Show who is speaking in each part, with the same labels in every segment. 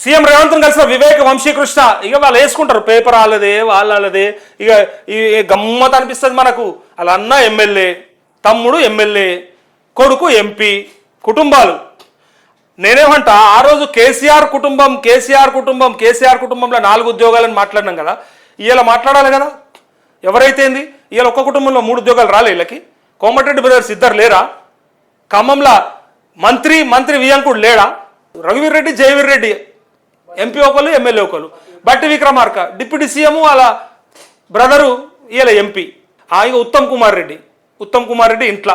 Speaker 1: CM Revanth కలిసిన వివేక్ వంశీకృష్ణ ఇక వాళ్ళు వేసుకుంటారు. పేపర్ వాళ్ళదే వాళ్ళదే. ఇక ఈ గమ్మత్ అనిపిస్తుంది మనకు. వాళ్ళ అన్న ఎమ్మెల్యే తమ్ముడు ఎమ్మెల్యే కొడుకు ఎంపీ కుటుంబాలు. నేనేమంట ఆ రోజు కేసీఆర్ కుటుంబం కేసీఆర్ కుటుంబం కేసీఆర్ కుటుంబంలో నాలుగు ఉద్యోగాలని మాట్లాడినాం కదా. ఇలా మాట్లాడాలి కదా. ఎవరైతే ఏంది? ఒక్క కుటుంబంలో మూడు ఉద్యోగాలు రాలే వీళ్ళకి కోమటిరెడ్డి బ్రదర్స్ ఇద్దరు లేరా? ఖమ్మంలో మంత్రి మంత్రి వియంకుడు లేడా? రఘువీర్ రెడ్డి జయవీర్ రెడ్డి ఎంపీ ఒకరు ఎమ్మెల్యే ఒకరు బట్టి విక్రమార్క డిప్యూటీ సీఎం వాళ్ళ బ్రదరు ఈయన ఎంపీ ఆ ఉత్తమ్ కుమార్ రెడ్డి. ఉత్తమ్ కుమార్ రెడ్డి ఇంట్లో.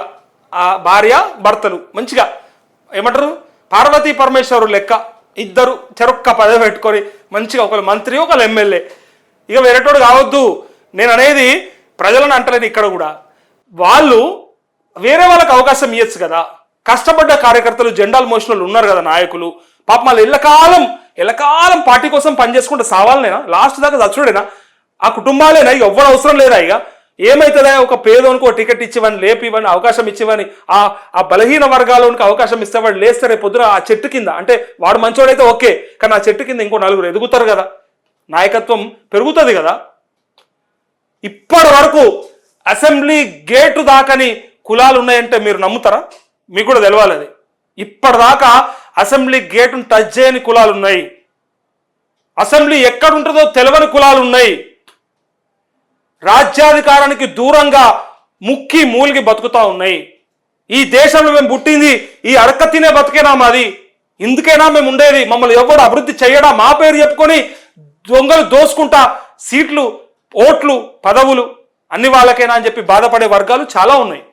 Speaker 1: ఆ భార్య భర్తలు. మంచిగా. ఏమంటారు? పార్వతీ పరమేశ్వరు లెక్క ఇద్దరు చెరొక్క పదవి పెట్టుకొని మంచిగా ఒకరు మంత్రి ఒకరు ఎమ్మెల్యే ఇక వేరేటోడు కావద్దు. నేను అనేది ప్రజలను అంటలేదు ఇక్కడ కూడా. వాళ్ళు వేరే వాళ్ళకి అవకాశం ఇవ్వచ్చు కదా. కష్టపడ్డ కార్యకర్తలు జెండాలు మోసిన వాళ్ళు ఉన్నారు కదా నాయకులు. పాప మళ్ళీ కాలం ఎల్లకాలం పార్టీ కోసం పనిచేసుకుంటే సావాలనేనా? లాస్ట్ దాకా చచ్చుడేనా ఆ కుటుంబాలేనా? ఇక ఎవ్వరు అవసరం లేదా ఇక? ఏమైతుందా? ఒక పేదోనికి ఒక టికెట్ ఇచ్చేవని లేపివని అవకాశం ఇచ్చేవని ఆ ఆ బలహీన వర్గాలోనికి అవకాశం ఇస్తేవాడు లేస్తే రేపు పొద్దున ఆ చెట్టు కింద అంటే వాడు మంచోడైతే ఓకే కానీ ఆ చెట్టు కింద ఇంకో నలుగురు ఎదుగుతారు కదా? నాయకత్వం పెరుగుతుంది కదా? ఇప్పటి వరకు అసెంబ్లీ గేటు దాకని కులాలు ఉన్నాయంటే మీరు నమ్ముతారా? మీకు కూడా తెలవాలి అది. ఇప్పటిదాకా అసెంబ్లీ గేటును టచ్ చేయని కులాలు ఉన్నాయి అసెంబ్లీ ఎక్కడ ఉంటుందో తెలవని కులాలు ఉన్నాయి రాజ్యాధికారానికి దూరంగా ముక్కి మూలిగి బతుకుతా ఉన్నాయి. ఈ దేశంలో మేము పుట్టింది ఈ అడక తినే బతికేనా మాది? ఇందుకైనా మేము ఉండేది? మమ్మల్ని ఎవరు అభివృద్ధి చేయడా? మా పేరు చెప్పుకొని దొంగలు దోసుకుంటా సీట్లు ఓట్లు పదవులు అన్ని వాళ్ళకైనా అని చెప్పి బాధపడే వర్గాలు చాలా ఉన్నాయి.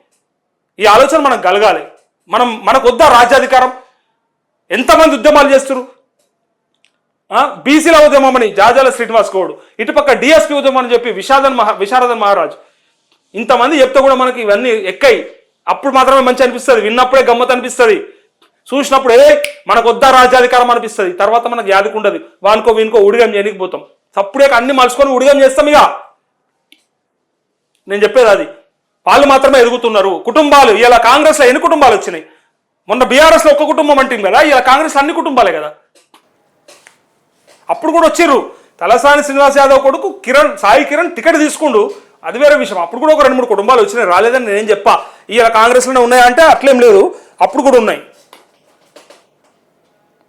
Speaker 1: ఈ ఆలోచన మనకు కలగాలి. మనం మనకు వద్దా రాజ్యాధికారం? ఎంతమంది ఉద్యమాలు చేస్తున్నారు బీసీల ఉద్యమం అని జాజాల శ్రీనివాస్ గౌడ్ ఇటుపక్క డిఎస్పీ ఉద్యమం అని చెప్పి విషాదన్ మహా విశారదన్ మహారాజ్. ఇంతమంది చెప్తే కూడా మనకి ఇవన్నీ ఎక్కాయి అప్పుడు మాత్రమే మంచి అనిపిస్తుంది. విన్నప్పుడే గమ్మత్ అనిపిస్తుంది. చూసినప్పుడు ఏ మనకు వద్దా రాజ్యాధికారం? అనిపిస్తుంది. తర్వాత మనకు యాదుకుండదు వానికో వీనికో ఉడిగం చేయకపోతాం తప్పుడే అన్ని మలుచుకొని ఉడిగం చేస్తాం ఇక. నేను చెప్పేది అది. వాళ్ళు మాత్రమే ఎదుగుతున్నారు. కుటుంబాలు ఇలా కాంగ్రెస్లో ఎన్ని కుటుంబాలు వచ్చినాయి? మొన్న బీఆర్ఎస్లో ఒక్క కుటుంబం అంటుంది కదా ఇలా కాంగ్రెస్ అన్ని కుటుంబాలే కదా. అప్పుడు కూడా వచ్చిర్రు. తలసాని శ్రీనివాస్ యాదవ్ కొడుకు కిరణ్ సాయి కిరణ్ టికెట్ తీసుకుండు. అది వేరే విషయం. అప్పుడు కూడా ఒక రెండు మూడు కుటుంబాలు వచ్చినాయి. రాలేదని నేను చెప్పా. ఇలా కాంగ్రెస్లోనే ఉన్నాయంటే అట్లేం లేదు. అప్పుడు కూడా ఉన్నాయి.